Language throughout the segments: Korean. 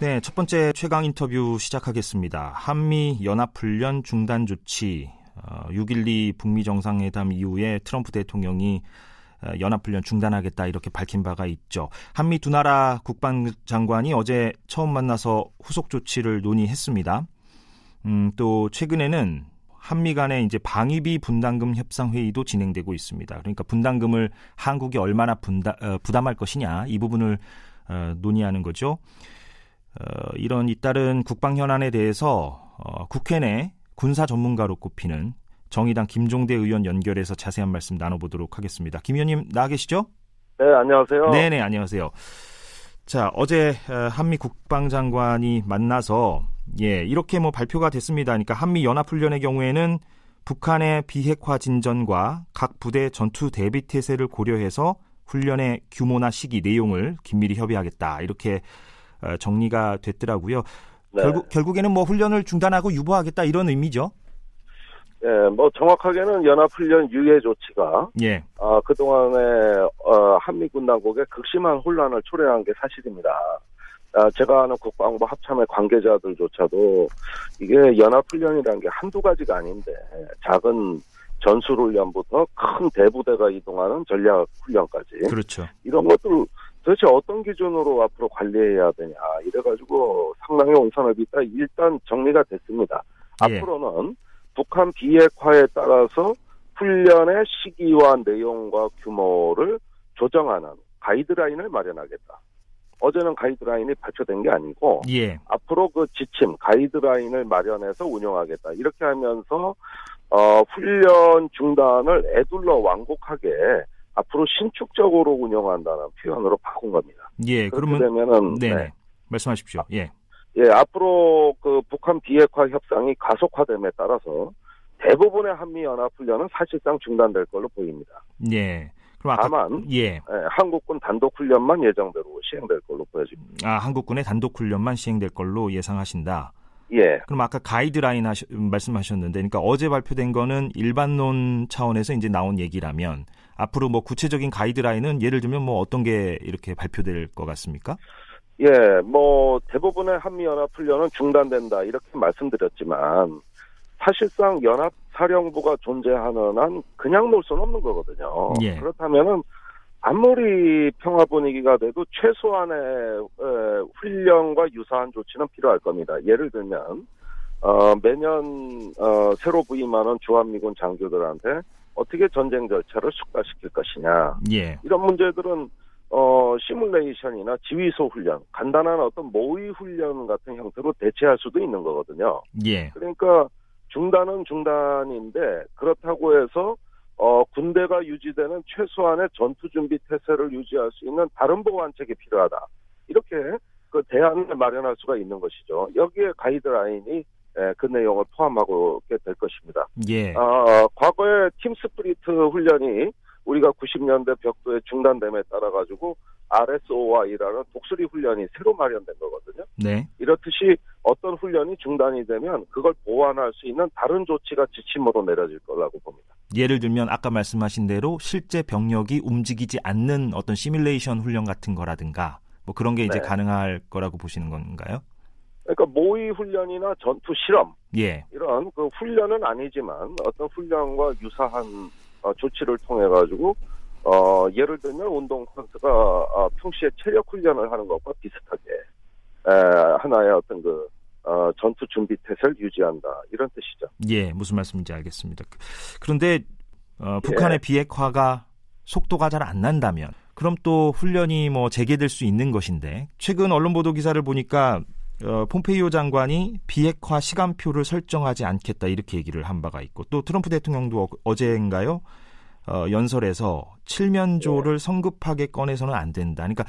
네, 첫 번째 최강 인터뷰 시작하겠습니다. 한미 연합훈련 중단 조치, 6.12 어, 북미 정상회담 이후에 트럼프 대통령이 어, 연합훈련 중단하겠다 이렇게 밝힌 바가 있죠. 한미 두 나라 국방장관이 어제 처음 만나서 후속 조치를 논의했습니다. 음, 또 최근에는 한미 간의 이제 방위비 분담금 협상 회의도 진행되고 있습니다. 그러니까 분담금을 한국이 얼마나 분담, 어, 부담할 것이냐 이 부분을 어, 논의하는 거죠. 어, 이런 잇따른 국방 현안에 대해서 어, 국회 내 군사 전문가로 꼽히는 정의당 김종대 의원 연결해서 자세한 말씀 나눠보도록 하겠습니다. 김 의원님 나와 계시죠? 네, 안녕하세요. 네 네, 안녕하세요. 자, 어제 어, 한미 국방장관이 만나서 예, 이렇게 뭐 발표가 됐습니다. 그러니까 한미 연합훈련의 경우에는 북한의 비핵화 진전과 각 부대 전투 대비 태세를 고려해서 훈련의 규모나 시기, 내용을 긴밀히 협의하겠다. 이렇게 어, 정리가 됐더라고요. 네. 결국 결국에는 뭐 훈련을 중단하고 유보하겠다 이런 의미죠. 예, 뭐 정확하게는 연합훈련 유예 조치가 예. 어, 그동안에 어, 한미 군 당국의 극심한 혼란을 초래한 게 사실입니다. 아, 제가 아는 국방부 합참의 관계자들조차도 이게 연합훈련이라는 게 한두 가지가 아닌데 작은 전술훈련부터 큰 대부대가 이동하는 전략훈련까지 그렇죠. 이런 것들 도대체 어떤 기준으로 앞으로 관리해야 되냐 이래가지고 상당히 온선을 빚다 일단 정리가 됐습니다. 예. 앞으로는 북한 비핵화에 따라서 훈련의 시기와 내용과 규모를 조정하는 가이드라인을 마련하겠다. 어제는 가이드라인이 발표된 게 아니고 예. 앞으로 그 지침 가이드라인을 마련해서 운영하겠다. 이렇게 하면서 어, 훈련 중단을 애둘러 완곡하게 앞으로 신축적으로 운영한다는 표현으로 바꾼 겁니다. 예, 그러면 되면은 네, 네. 말씀하십시오. 예. 예, 앞으로 그 북한 비핵화 협상이 가속화됨에 따라서 대부분의 한미 연합 훈련은 사실상 중단될 걸로 보입니다. 예. 그럼 아까, 다만 예. 예. 한국군 단독 훈련만 예정대로 시행될 걸로 보여집니다. 아, 한국군의 단독 훈련만 시행될 걸로 예상하신다. 예. 그럼 아까 가이드라인 하시, 말씀하셨는데, 그러니까 어제 발표된 거는 일반론 차원에서 이제 나온 얘기라면 앞으로 뭐 구체적인 가이드라인은 예를 들면 뭐 어떤 게 이렇게 발표될 것 같습니까? 예, 뭐 대부분의 한미 연합 훈련은 중단된다 이렇게 말씀드렸지만 사실상 연합 사령부가 존재하는 한 그냥 놀 수는 없는 거거든요. 예. 그렇다면은 아무리 평화 분위기가 돼도 최소한의 훈련과 유사한 조치는 필요할 겁니다. 예를 들면 어, 매년 어, 새로 부임하는 주한미군 장교들한테 어떻게 전쟁 절차를 숙달시킬 것이냐 예. 이런 문제들은 어, 시뮬레이션이나 지휘소 훈련, 간단한 어떤 모의 훈련 같은 형태로 대체할 수도 있는 거거든요. 예. 그러니까 중단은 중단인데 그렇다고 해서 어, 군대가 유지되는 최소한의 전투 준비 태세를 유지할 수 있는 다른 보완책이 필요하다. 이렇게 그 대안을 마련할 수가 있는 것이죠. 여기에 가이드라인이 예, 그 내용을 포함하고 될 것입니다. 예. 어, 과거에 팀 스프리트 훈련이 우리가 90년대 벽도에 중단됨에 따라 가지고 RSOI라는 독수리 훈련이 새로 마련된 거거든요. 네. 이렇듯이 어떤 훈련이 중단이 되면 그걸 보완할 수 있는 다른 조치가 지침으로 내려질 거라고 봅니다. 예를 들면 아까 말씀하신 대로 실제 병력이 움직이지 않는 어떤 시뮬레이션 훈련 같은 거라든가 뭐 그런 게 이제 네. 가능할 거라고 보시는 건가요? 그러니까 모의 훈련이나 전투 실험 예. 이런 그 훈련은 아니지만 어떤 훈련과 유사한 어, 조치를 통해 가지고 어, 예를 들면 운동 선수가 어, 평시에 체력 훈련을 하는 것과 비슷하게 에, 하나의 어떤 그 어, 전투 준비 태세를 유지한다 이런 뜻이죠. 예, 무슨 말씀인지 알겠습니다. 그런데 어, 북한의 예. 비핵화가 속도가 잘 안 난다면 그럼 또 훈련이 뭐 재개될 수 있는 것인데 최근 언론 보도 기사를 보니까 어, 폼페이오 장관이 비핵화 시간표를 설정하지 않겠다 이렇게 얘기를 한 바가 있고 또 트럼프 대통령도 어, 제인가요 어, 연설에서 칠면조를 네. 성급하게 꺼내서는 안 된다. 그러니까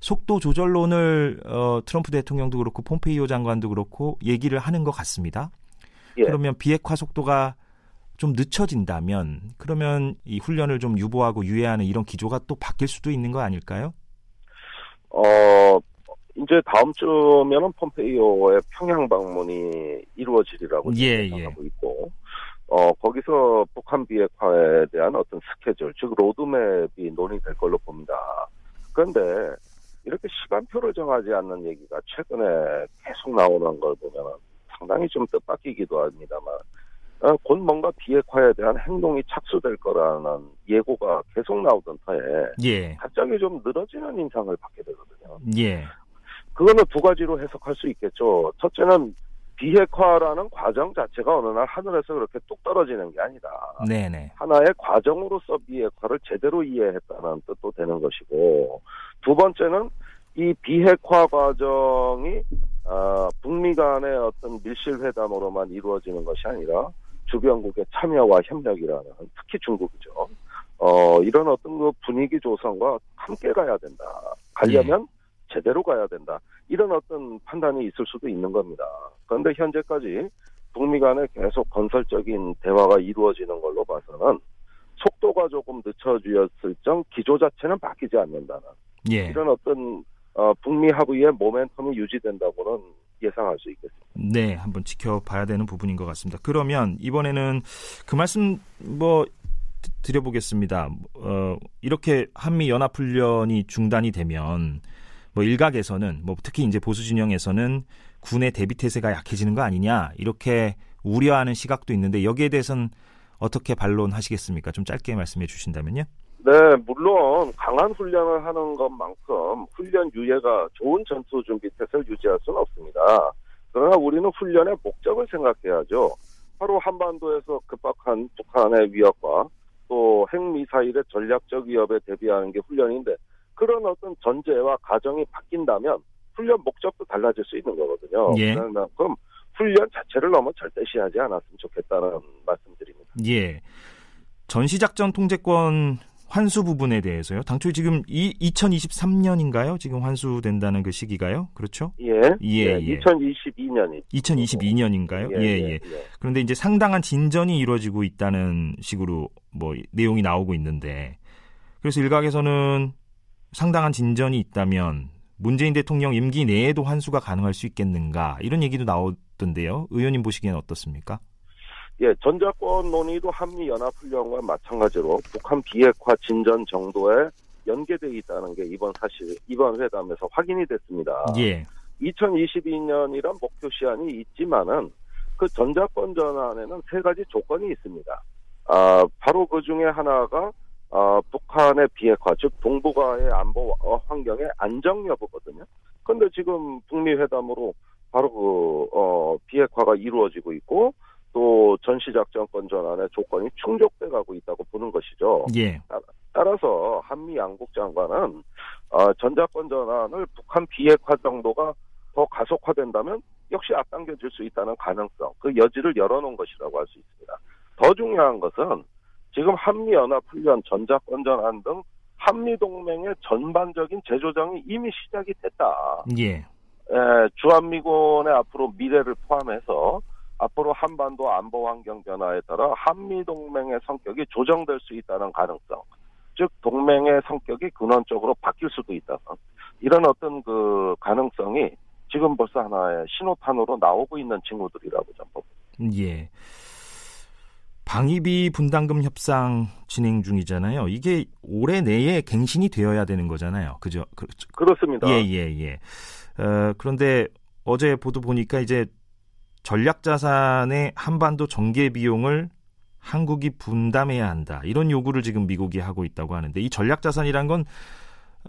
속도 조절론을 어, 트럼프 대통령도 그렇고 폼페이오 장관도 그렇고 얘기를 하는 것 같습니다. 예. 그러면 비핵화 속도가 좀 늦춰진다면 그러면 이 훈련을 좀 유보하고 유예하는 이런 기조가 또 바뀔 수도 있는 거 아닐까요? 어 이제 다음 주면은 폼페이오의 평양 방문이 이루어지리라고 예, 생각하고 예. 있고 어 거기서 북한 비핵화에 대한 어떤 스케줄 즉 로드맵이 논의될 걸로 봅니다. 그런데 이렇게 시간표를 정하지 않는 얘기가 최근에 계속 나오는 걸 보면 상당히 좀 뜻밖이기도 합니다만 어, 곧 뭔가 비핵화에 대한 행동이 착수될 거라는 예고가 계속 나오던 터에 예. 갑자기 좀 늘어지는 인상을 받게 되거든요. 예. 그거는 두 가지로 해석할 수 있겠죠. 첫째는 비핵화라는 과정 자체가 어느 날 하늘에서 그렇게 뚝 떨어지는 게 아니다. 네네. 하나의 과정으로서 비핵화를 제대로 이해했다는 뜻도 되는 것이고 두 번째는 이 비핵화 과정이 어, 북미 간의 어떤 밀실 회담으로만 이루어지는 것이 아니라 주변국의 참여와 협력이라는 특히 중국이죠. 어, 이런 어떤 그 분위기 조성과 함께 가야 된다. 가려면 네. 제대로 가야 된다. 이런 어떤 판단이 있을 수도 있는 겁니다. 그런데 현재까지 북미 간에 계속 건설적인 대화가 이루어지는 걸로 봐서는 속도가 조금 늦춰지었을 정 기조 자체는 바뀌지 않는다는 예. 이런 어떤 어, 북미 합의의 모멘텀이 유지된다고는 예상할 수 있겠습니다. 네, 한번 지켜봐야 되는 부분인 것 같습니다. 그러면 이번에는 그 말씀 뭐 드려보겠습니다. 어, 이렇게 한미 연합 훈련이 중단이 되면 뭐 일각에서는 뭐 특히 이제 보수 진영에서는 군의 대비 태세가 약해지는 거 아니냐 이렇게 우려하는 시각도 있는데 여기에 대해서는 어떻게 반론하시겠습니까? 좀 짧게 말씀해 주신다면요. 네, 물론 강한 훈련을 하는 것만큼 훈련 유예가 좋은 전투 준비 태세를 유지할 수는 없습니다. 그러나 우리는 훈련의 목적을 생각해야죠. 바로 한반도에서 급박한 북한의 위협과 또 핵미사일의 전략적 위협에 대비하는 게 훈련인데 그런 어떤 전제와 가정이 바뀐다면 훈련 목적도 달라질 수 있는 거거든요. 예. 그럼 훈련 자체를 너무 절대시하지 않았으면 좋겠다는 말씀드립니다. 예. 전시작전 통제권 환수 부분에 대해서요. 당초 지금 이 2023년인가요? 지금 환수된다는 그 시기가요? 그렇죠? 예. 예, 예. 예. 2022년이. 2022년인가요? 예, 예, 예, 예. 그런데 이제 상당한 진전이 이루어지고 있다는 식으로 뭐 내용이 나오고 있는데 그래서 일각에서는 상당한 진전이 있다면 문재인 대통령 임기 내에도 환수가 가능할 수 있겠는가 이런 얘기도 나오던데요. 의원님 보시기에는 어떻습니까? 예, 전자권 논의도 한미 연합 훈련과 마찬가지로 북한 비핵화 진전 정도에 연계되어 있다는 게 이번 사실 이번 회담에서 확인이 됐습니다. 예. 2022년이란 목표 시한이 있지만은 그 전자권 전환에는 세 가지 조건이 있습니다. 아, 바로 그 중에 하나가 어, 북한의 비핵화, 즉 동북아의 안보 어, 환경의 안정 여부거든요. 근데 지금 북미 회담으로 바로 그 어, 비핵화가 이루어지고 있고 또 전시작전권 전환의 조건이 충족돼 가고 있다고 보는 것이죠. 예. 따라서 한미 양국 장관은 어, 전자권 전환을 북한 비핵화 정도가 더 가속화된다면 역시 앞당겨질 수 있다는 가능성, 그 여지를 열어놓은 것이라고 할 수 있습니다. 더 중요한 것은 지금 한미연합 훈련, 전자권 전환 등 한미 동맹의 전반적인 재조정이 이미 시작이 됐다. 예. 에, 주한미군의 앞으로 미래를 포함해서 앞으로 한반도 안보 환경 변화에 따라 한미 동맹의 성격이 조정될 수 있다는 가능성, 즉 동맹의 성격이 근원적으로 바뀔 수도 있다. 이런 어떤 그 가능성이 지금 벌써 하나의 신호탄으로 나오고 있는 친구들이라고 저는 봅니다. 예. 방위비 분담금 협상 진행 중이잖아요. 이게 올해 내에 갱신이 되어야 되는 거잖아요. 그죠? 그, 그렇습니다. 예, 예, 예. 어, 그런데 어제 보도 보니까 이제 전략 자산의 한반도 전개 비용을 한국이 분담해야 한다. 이런 요구를 지금 미국이 하고 있다고 하는데 이 전략 자산이란 건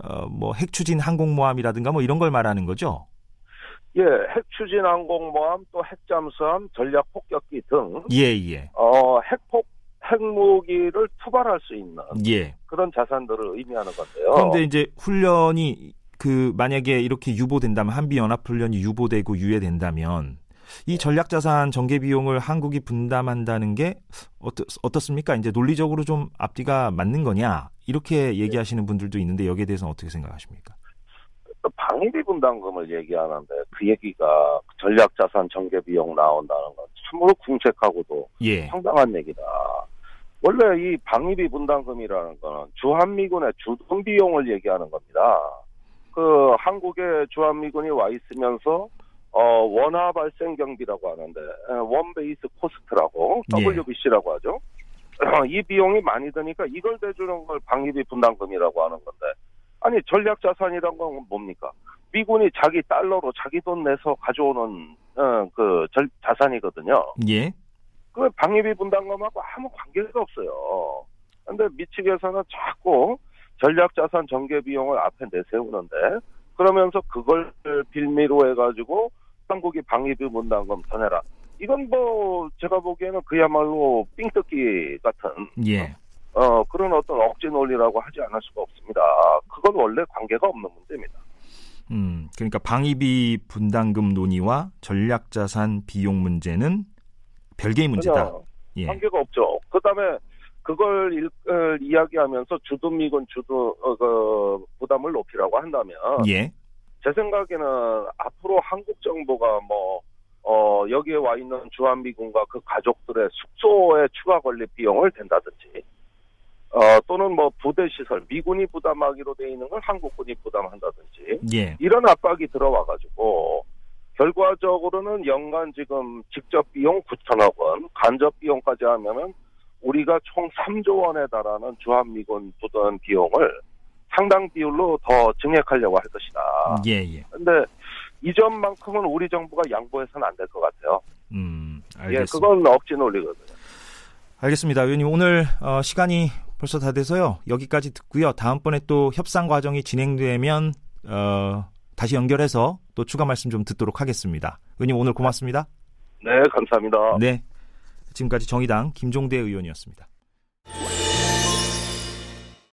어, 뭐 핵추진 항공모함이라든가 뭐 이런 걸 말하는 거죠? 예, 핵추진 항공모함 또 핵잠수함 전략 폭격기 등 예, 예. 어, 핵폭 핵무기를 투발할 수 있는 예. 그런 자산들을 의미하는 건데요. 그런데 이제 훈련이 그 만약에 이렇게 유보된다면 한미 연합 훈련이 유보되고 유예된다면 이 전략 자산 전개 비용을 한국이 분담한다는 게 어떻, 어떻습니까? 이제 논리적으로 좀 앞뒤가 맞는 거냐? 이렇게 얘기하시는 분들도 있는데 여기에 대해서는 어떻게 생각하십니까? 방위비 분담금을 얘기하는데 그 얘기가 전략자산 전개 비용 나온다는 건 참으로 궁색하고도 예. 상당한 얘기다. 원래 이 방위비 분담금이라는 거는 주한미군의 주둔 비용을 얘기하는 겁니다. 그 한국에 주한미군이 와 있으면서 어, 원화 발생 경비라고 하는데 원 베이스 코스트라고 예. WBC라고 하죠. 이 비용이 많이 드니까 이걸 대주는 걸 방위비 분담금이라고 하는 건데 아니 전략 자산이란 건 뭡니까? 미군이 자기 달러로 자기 돈 내서 가져오는 어, 그 절, 자산이거든요. 예. 그 방위비 분담금하고 아무 관계가 없어요. 근데 미측에서는 자꾸 전략 자산 전개 비용을 앞에 내세우는데 그러면서 그걸 빌미로 해가지고 한국이 방위비 분담금 더 내라. 이건 뭐 제가 보기에는 그야말로 삥뜯기 같은 예. 어 그런 어떤 억지 논리라고 하지 않을 수가 없습니다. 그건 원래 관계가 없는 문제입니다. 음, 그러니까 방위비 분담금 논의와 전략자산 비용 문제는 별개의 문제다. 예. 관계가 없죠. 그다음에 그걸 일, 어, 이야기하면서 주둔미군 주둔 어, 그 부담을 높이라고 한다면 예. 제 생각에는 앞으로 한국 정부가 뭐 어, 여기에 와 있는 주한미군과 그 가족들의 숙소에 추가 관리 비용을 댄다든지 어, 또는 뭐 부대 시설 미군이 부담하기로 돼 있는 걸 한국군이 부담한다든지 예. 이런 압박이 들어와 가지고 결과적으로는 연간 지금 직접 비용 9천억 원, 간접 비용까지 하면은 우리가 총 3조 원에 달하는 주한미군 부전 비용을 상당 비율로 더 증액하려고 할 것이다. 예, 예. 근데 이 점만큼은 우리 정부가 양보해서는 안 될 것 같아요. 음, 알겠습니다. 예, 그건 억지 논리거든요. 알겠습니다. 의원님, 오늘 어, 시간이 벌써 다 돼서요. 여기까지 듣고요. 다음번에 또 협상 과정이 진행되면 어, 다시 연결해서 또 추가 말씀 좀 듣도록 하겠습니다. 의원님, 오늘 고맙습니다. 네, 감사합니다. 네. 지금까지 정의당 김종대 의원이었습니다.